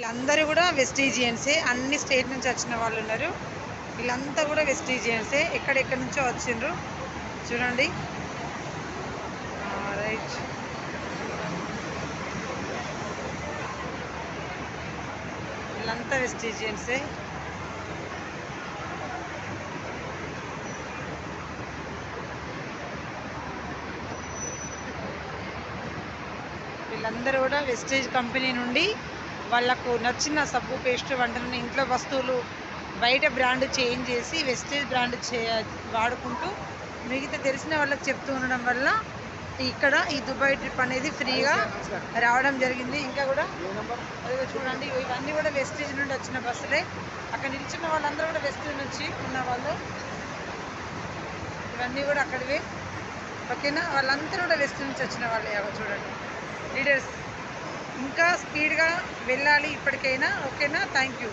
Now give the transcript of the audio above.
వీళ్ళందరూ కూడా వెస్టీజియన్సే అన్ని స్టేట్ నుంచి వచ్చిన వాళ్ళు ఉన్నారు. వీళ్ళంతా కూడా వెస్టీజియన్సే ఎక్కడెక్కడి నుంచో వచ్చిండ్రు. చూడండి. రైట్ వీళ్ళంతా వెస్టీజియన్సే వీళ్ళందరూ కూడా వెస్టేజ్ కంపెనీ నుండి వాళ్ళకు నచ్చిన సబ్బు పేస్ట్ వంటలను ఇంట్లో వస్తువులు బయట బ్రాండ్ చేంజ్ చేసి వెస్టేజ్ బ్రాండ్ చే వాడుకుంటూ మిగతా తెలిసిన వాళ్ళకి చెప్తూ ఉండడం వల్ల ఇక్కడ ఈ దుబాయ్ ట్రిప్ అనేది ఫ్రీగా రావడం జరిగింది. ఇంకా కూడా అదిగో చూడండి ఇవన్నీ కూడా వెస్టేజ్ నుండి వచ్చిన బస్సులే. అక్కడ నిల్చున్న వాళ్ళందరూ కూడా వెస్టేజ్ నుంచి ఉన్న వాళ్ళు. ఇవన్నీ కూడా అక్కడివే. ఓకేనా? వాళ్ళందరూ కూడా వెస్ట్ నుంచి వచ్చిన వాళ్ళే. చూడండి. లీడర్స్ ఇంకా స్పీడ్గా వెళ్ళాలి ఇప్పటికైనా. ఓకేనా? Thank you.